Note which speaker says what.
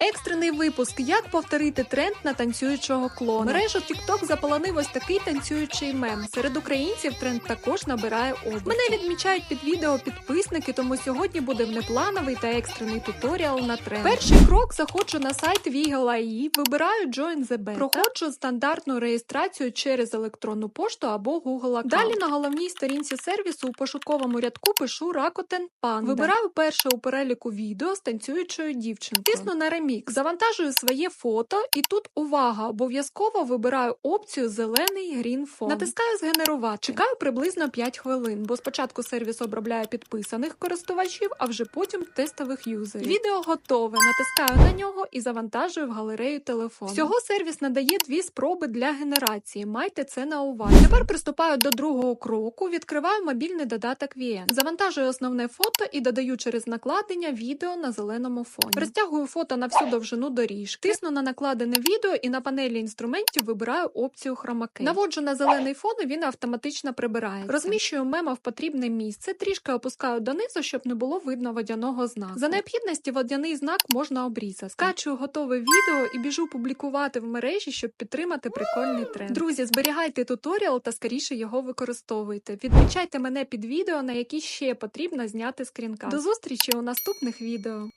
Speaker 1: Екстрений випуск: як повторити тренд на танцюючого клона. Мережу TikTok заполонив ось такий танцюючий мем. Серед українців тренд також набирає обертів. Мене відмічають під відео підписники, тому сьогодні буде внеплановий та екстрений туторіал на тренд. Перший крок заходжу на сайт Wiggle.ai, вибираю Join the Beta, проходжу стандартну реєстрацію через електронну пошту або Google аккаунт. Далі на головній сторінці сервісу у пошуковому рядку пишу Rakuten Panda. Вибираю перше у переліку відео з танцюючою дівчинкою. Тисну на ремікс, завантажую своє фото, і тут увага! Обов'язково вибираю опцію зелений грін фон. Натискаю згенерувати. Чекаю приблизно 5 хвилин, бо спочатку сервіс обробляє підписаних користувачів, а вже потім тестових юзерів. Відео готове. Натискаю на нього і завантажую в галерею телефону. Всього сервіс надає дві спроби для генерації. Майте це на увазі. Тепер приступаю до другого кроку. Відкриваю мобільний додаток VN. Завантажую основне фото і додаю через накладення відео на зеленому фоні. Розтягую фото на всю довжину доріжки. Тисну на накладене відео і на панелі інструментів вибираю опцію хромакей. Наводжу на зелений фон, і він автоматично прибирається. Розміщую мема в потрібне місце, трішки опускаю донизу, щоб не було видно водяного знаку. За необхідності водяний знак можна обрізати. Скачую готове відео і біжу публікувати в мережі, щоб підтримати прикольний тренд. Друзі, зберігайте туторіал та скоріше його використовуйте. Відмічайте мене під відео, на які ще потрібно зняти скрінкаст. До зустрічі у наступних відео.